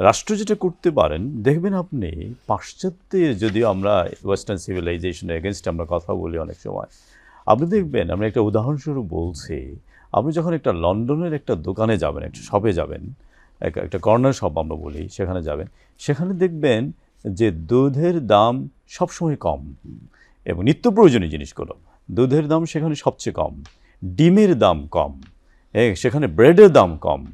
রাষ্ট্র যেটা করতে পারেন, দেখবেন আপনি পাশ্চাত্যের যদিও আমরা ওয়েস্টার্ন সিভিলাইজেশনের এগেনস্ট আমরা কথা বলি অনেক সময়, আপনি দেখবেন আমরা একটা উদাহরণস্বরূপ বলছি, আপনি যখন একটা লন্ডনের একটা দোকানে যাবেন, একটা শপে যাবেন, এক- একটা কর্নার শপ আমরা বলি, সেখানে যাবেন, সেখানে দেখবেন যে দুধের দাম সবসময় কম এবং নিত্য প্রয়োজনীয় জিনিসগুলো, দুধের দাম সেখানে সবচেয়ে কম, ডিমের দাম কম সেখানে ব্রেডের দাম কম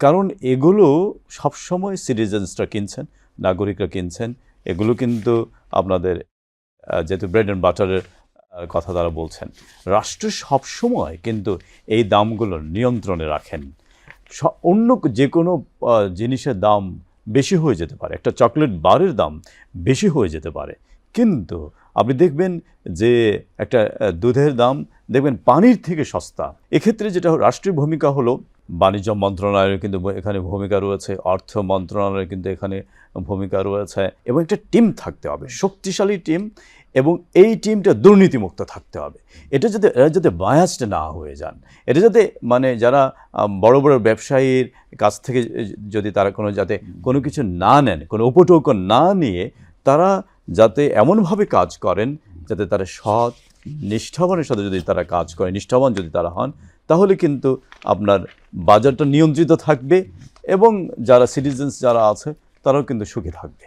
কারণ এগুলো সবসময় সিটিজেন্সরা কিনছেন, নাগরিকরা কিনছেন। এগুলো কিন্তু আপনাদের যেহেতু ব্রেড অ্যান্ড বাটারের কথা তারা বলছেন। রাষ্ট্র সবসময় কিন্তু এই দামগুলো নিয়ন্ত্রণে রাখেন। অন্য যে কোনো জিনিসের দাম বেশি হয়ে যেতে পারে। একটা চকলেট বারের দাম বেশি হয়ে যেতে পারে। কিন্তু আপনি দেখবেন যে একটা দুধের দাম দেখবেন পানির থেকে সস্তা। এক্ষেত্রে যেটা রাষ্ট্রীয় ভূমিকা হলো বাণিজ্য মন্ত্রণালয়ের কিন্তু এখানে ভূমিকা রয়েছে, অর্থ মন্ত্রণালয়ের কিন্তু এখানে ভূমিকা রয়েছে এবং একটা টিম থাকতে হবে, শক্তিশালী টিম এবং এই টিমটা দুর্নীতিমুক্ত থাকতে হবে। এটা যাতে এরা যাতে বায়াসড না হয়ে যান, এটা যাতে মানে যারা বড় বড় ব্যবসায়ীর কাছ থেকে যদি তারা কোনো যাতে কোনো কিছু না নেন, কোনো উপটোকন না নিয়ে তারা যাতে এমনভাবে কাজ করেন যাতে তারা সৎ, নিষ্ঠাবানের সাথে যদি তারা কাজ করে নিষ্ঠাবান যদি তারা হন তাহলে কিন্তু আপনার বাজারটা নিয়ন্ত্রিত থাকবে এবং যারা সিটিজেন্স যারা আছে, তারাও কিন্তু সুখী থাকবে।